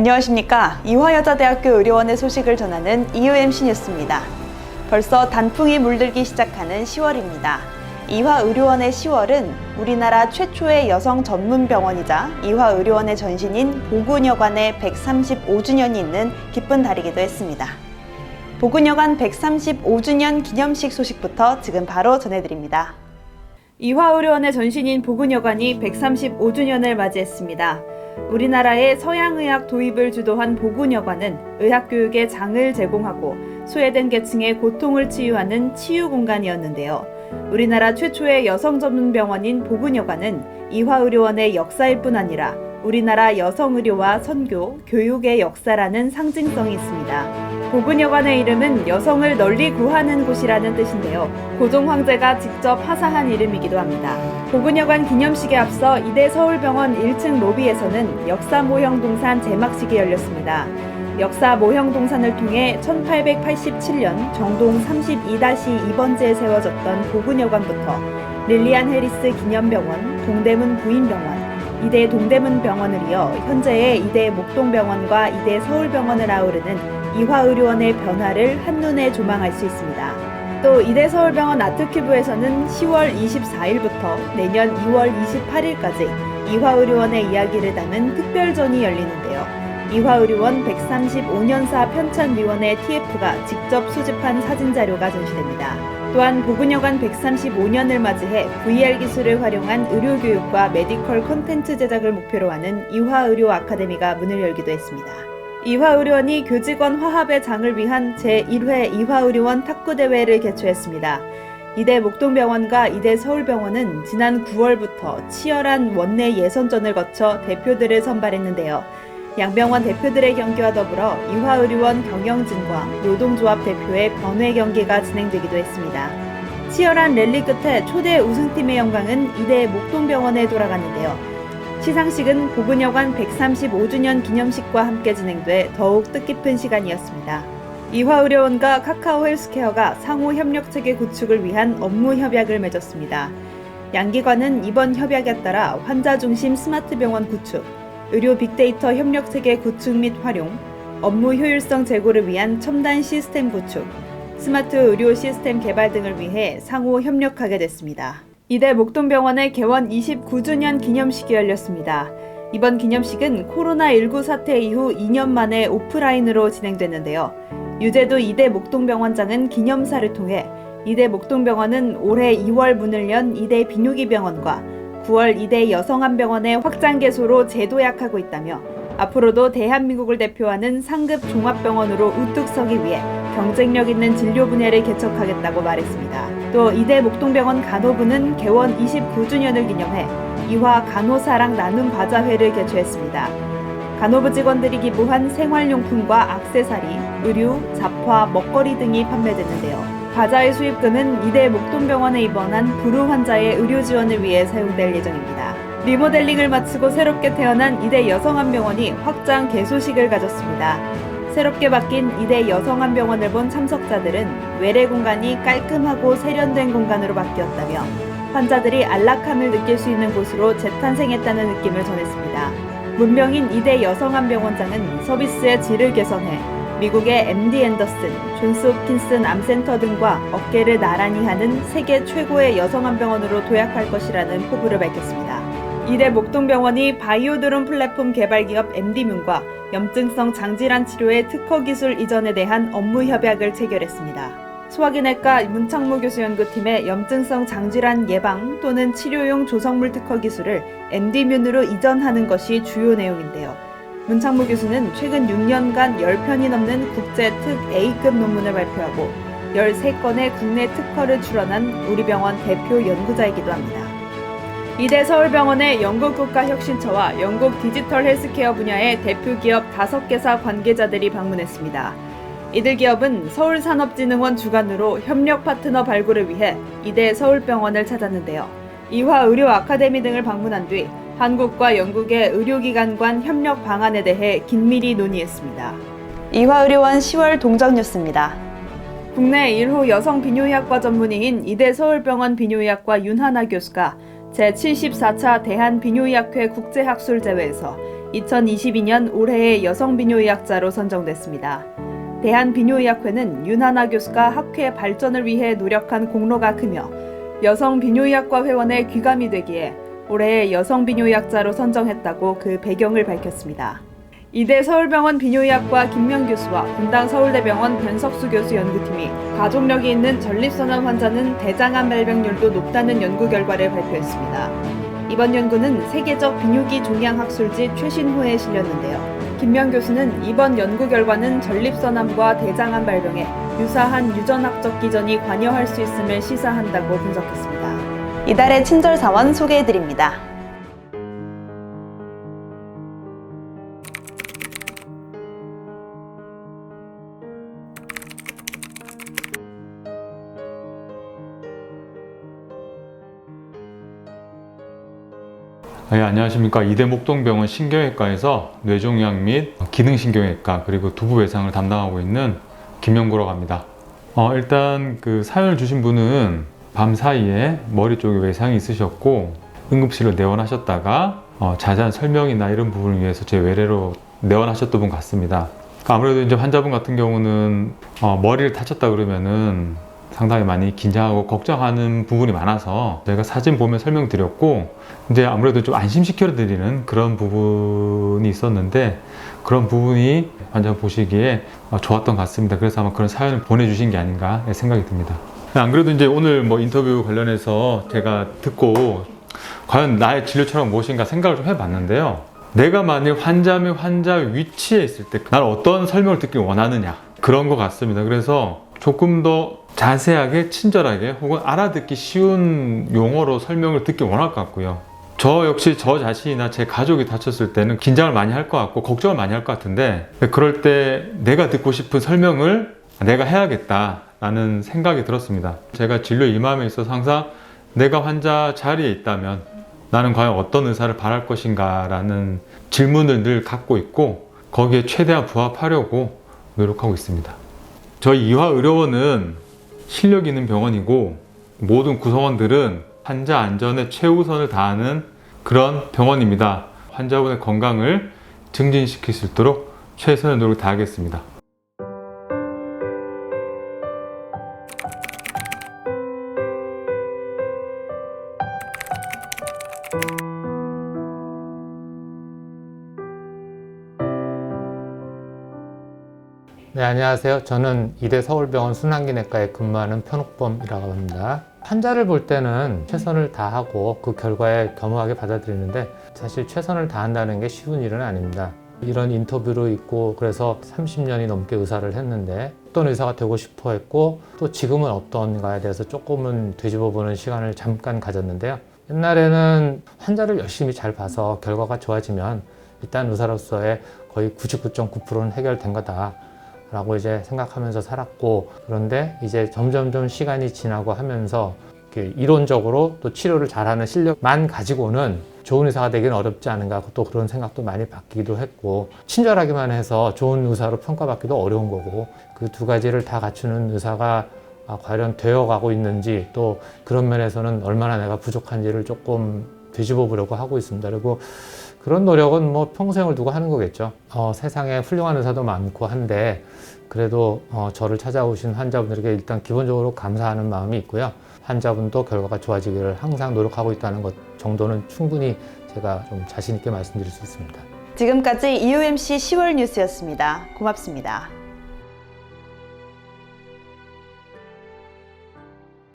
안녕하십니까. 이화여자대학교 의료원의 소식을 전하는 EUMC 뉴스입니다. 벌써 단풍이 물들기 시작하는 10월입니다. 이화의료원의 10월은 우리나라 최초의 여성 전문 병원이자 이화의료원의 전신인 보근여관의 135주년이 있는 기쁜 달이기도 했습니다. 보근여관 135주년 기념식 소식부터 지금 바로 전해드립니다. 이화의료원의 전신인 보근여관이 135주년을 맞이했습니다. 우리나라의 서양의학 도입을 주도한 보근여관은 의학교육의 장을 제공하고 소외된 계층의 고통을 치유하는 치유 공간이었는데요. 우리나라 최초의 여성 전문 병원인 보근여관은 이화의료원의 역사일 뿐 아니라 우리나라 여성의료와 선교, 교육의 역사라는 상징성이 있습니다. 보근여관의 이름은 여성을 널리 구하는 곳이라는 뜻인데요. 고종 황제가 직접 하사한 이름이기도 합니다. 보근여관 기념식에 앞서 이대 서울병원 1층 로비에서는 역사 모형 동산 제막식이 열렸습니다. 역사 모형 동산을 통해 1887년 정동 32-2번지에 세워졌던 보근여관부터 릴리안 해리스 기념병원, 동대문 부인병원, 이대 동대문 병원을 이어 현재의 이대 목동병원과 이대 서울병원을 아우르는 이화의료원의 변화를 한눈에 조망할 수 있습니다. 또 이대 서울병원 아트큐브에서는 10월 24일부터 내년 2월 28일까지 이화의료원의 이야기를 담은 특별전이 열리는데요. 이화의료원 135년사 편찬위원회 TF가 직접 수집한 사진 자료가 전시됩니다. 또한 보근여관 135년을 맞이해 VR 기술을 활용한 의료교육과 메디컬 콘텐츠 제작을 목표로 하는 이화의료 아카데미가 문을 열기도 했습니다. 이화의료원이 교직원 화합의 장을 위한 제1회 이화의료원 탁구대회를 개최했습니다. 이대 목동병원과 이대 서울병원은 지난 9월부터 치열한 원내 예선전을 거쳐 대표들을 선발했는데요. 양병원 대표들의 경기와 더불어 이화의료원 경영진과 노동조합 대표의 변회 경기가 진행되기도 했습니다. 치열한 랠리 끝에 초대 우승팀의 영광은 이대 목동병원에 돌아갔는데요. 시상식은 보근여관 135주년 기념식과 함께 진행돼 더욱 뜻깊은 시간이었습니다. 이화의료원과 카카오 헬스케어가 상호 협력 체계 구축을 위한 업무 협약을 맺었습니다. 양기관은 이번 협약에 따라 환자 중심 스마트 병원 구축, 의료 빅데이터 협력 체계 구축 및 활용, 업무 효율성 제고를 위한 첨단 시스템 구축, 스마트 의료 시스템 개발 등을 위해 상호 협력하게 됐습니다. 이대 목동병원의 개원 29주년 기념식이 열렸습니다. 이번 기념식은 코로나19 사태 이후 2년 만에 오프라인으로 진행됐는데요. 유재도 이대 목동병원장은 기념사를 통해 이대 목동병원은 올해 2월 문을 연 이대 비뇨기병원과 9월 이대 여성한병원의 확장 개소로 재도약하고 있다며 앞으로도 대한민국을 대표하는 상급 종합병원으로 우뚝 서기 위해 경쟁력 있는 진료 분야를 개척하겠다고 말했습니다. 또 이대 목동병원 간호부는 개원 29주년을 기념해 이화 간호사랑 나눔 바자회를 개최했습니다. 간호부 직원들이 기부한 생활용품과 악세사리, 의류, 잡화, 먹거리 등이 판매됐는데요. 바자회 수입금은 이대 목동병원에 입원한 불우 환자의 의료 지원을 위해 사용될 예정입니다. 리모델링을 마치고 새롭게 태어난 이대 여성한병원이 확장 개소식을 가졌습니다. 새롭게 바뀐 이대 여성한병원을 본 참석자들은 외래 공간이 깔끔하고 세련된 공간으로 바뀌었다며 환자들이 안락함을 느낄 수 있는 곳으로 재탄생했다는 느낌을 전했습니다. 문명인 이대 여성한병원장은 서비스의 질을 개선해 미국의 MD 앤더슨, 존스 홉킨슨 암센터 등과 어깨를 나란히 하는 세계 최고의 여성한병원으로 도약할 것이라는 포부를 밝혔습니다. 이대 목동병원이 바이오드론 플랫폼 개발 기업 MD문과 염증성 장질환 치료의 특허 기술 이전에 대한 업무 협약을 체결했습니다. 소화기내과 문창무 교수 연구팀의 염증성 장질환 예방 또는 치료용 조성물 특허 기술을 MD문으로 이전하는 것이 주요 내용인데요. 문창무 교수는 최근 6년간 10편이 넘는 국제 특 A급 논문을 발표하고 13건의 국내 특허를 출원한 우리 병원 대표 연구자이기도 합니다. 이대 서울병원의 영국 국가혁신처와 영국 디지털 헬스케어 분야의 대표 기업 5개사 관계자들이 방문했습니다. 이들 기업은 서울산업진흥원 주관으로 협력 파트너 발굴을 위해 이대 서울병원을 찾았는데요. 이화 의료 아카데미 등을 방문한 뒤 한국과 영국의 의료기관 간 협력 방안에 대해 긴밀히 논의했습니다. 이화의료원 10월 동정 뉴스입니다. 국내 1호 여성 비뇨의학과 전문의인 이대 서울병원 비뇨의학과 윤하나 교수가 제74차 대한비뇨의학회 국제학술대회에서 2022년 올해의 여성 비뇨의학자로 선정됐습니다. 대한비뇨의학회는 윤하나 교수가 학회 발전을 위해 노력한 공로가 크며 여성 비뇨의학과 회원의 귀감이 되기에 올해의 여성 비뇨의학자로 선정했다고 그 배경을 밝혔습니다. 이대 서울병원 비뇨의학과 김명 교수와 분당 서울대병원 변석수 교수 연구팀이 가족력이 있는 전립선암 환자는 대장암 발병률도 높다는 연구 결과를 발표했습니다. 이번 연구는 세계적 비뇨기 종양 학술지 최신호에 실렸는데요. 김명 교수는 이번 연구 결과는 전립선암과 대장암 발병에 유사한 유전학적 기전이 관여할 수 있음을 시사한다고 분석했습니다. 이달의 친절 사원 소개해 드립니다. 네, 안녕하십니까. 이대목동병원 신경외과에서 뇌종양 및 기능신경외과 그리고 두부 외상을 담당하고 있는 김영구라고 합니다. 어, 일단 그 사연을 주신 분은 밤 사이에 머리 쪽에 외상이 있으셨고 응급실로 내원하셨다가 어, 자세한 설명이나 이런 부분을 위해서 제 외래로 내원하셨던 분 같습니다. 아무래도 이제 환자분 같은 경우는 어, 머리를 다쳤다 그러면은 상당히 많이 긴장하고 걱정하는 부분이 많아서 제가 사진 보면 설명드렸고 이제 아무래도 좀 안심시켜 드리는 그런 부분이 있었는데 그런 부분이 환자 보시기에 어, 좋았던 것 같습니다. 그래서 아마 그런 사연을 보내주신 게 아닌가 생각이 듭니다. 안 그래도 이제 오늘 뭐 인터뷰 관련해서 제가 듣고 과연 나의 진료처럼 무엇인가 생각을 좀 해봤는데요. 내가 만일 환자 및 환자 위치에 있을 때 난 어떤 설명을 듣기 원하느냐 그런 것 같습니다. 그래서 조금 더 자세하게 친절하게 혹은 알아듣기 쉬운 용어로 설명을 듣기 원할 것 같고요. 저 역시 저 자신이나 제 가족이 다쳤을 때는 긴장을 많이 할 것 같고 걱정을 많이 할 것 같은데 그럴 때 내가 듣고 싶은 설명을 내가 해야겠다 라는 생각이 들었습니다. 제가 진료 임함에 있어서 항상 내가 환자 자리에 있다면 나는 과연 어떤 의사를 바랄 것인가 라는 질문을 늘 갖고 있고 거기에 최대한 부합하려고 노력하고 있습니다. 저희 이화의료원은 실력 있는 병원이고 모든 구성원들은 환자 안전에 최우선을 다하는 그런 병원입니다. 환자분의 건강을 증진시킬 수 있도록 최선의 노력을 다하겠습니다. 네, 안녕하세요. 저는 이대 서울병원 순환기내과에 근무하는 편옥범이라고 합니다. 환자를 볼 때는 최선을 다하고 그 결과에 겸허하게 받아들이는데 사실 최선을 다한다는 게 쉬운 일은 아닙니다. 이런 인터뷰로 있고 그래서 30년이 넘게 의사를 했는데 어떤 의사가 되고 싶어 했고 또 지금은 어떤가에 대해서 조금은 되짚어 보는 시간을 잠깐 가졌는데요. 옛날에는 환자를 열심히 잘 봐서 결과가 좋아지면 일단 의사로서의 거의 99.9%는 해결된 거다. 라고 이제 생각하면서 살았고 그런데 이제 점점점 시간이 지나고 하면서 이렇게 이론적으로 또 치료를 잘하는 실력만 가지고는 좋은 의사가 되기는 어렵지 않은가 또 그런 생각도 많이 바뀌기도 했고 친절하기만 해서 좋은 의사로 평가받기도 어려운 거고 그 두 가지를 다 갖추는 의사가 아, 과연 되어가고 있는지 또 그런 면에서는 얼마나 내가 부족한지를 조금 되짚어 보려고 하고 있습니다. 그리고 그런 노력은 뭐 평생을 두고 하는 거겠죠. 어, 세상에 훌륭한 의사도 많고 한데 그래도 어, 저를 찾아오신 환자분들에게 일단 기본적으로 감사하는 마음이 있고요. 환자분도 결과가 좋아지기를 항상 노력하고 있다는 것 정도는 충분히 제가 좀 자신 있게 말씀드릴 수 있습니다. 지금까지 EUMC 10월 뉴스였습니다. 고맙습니다.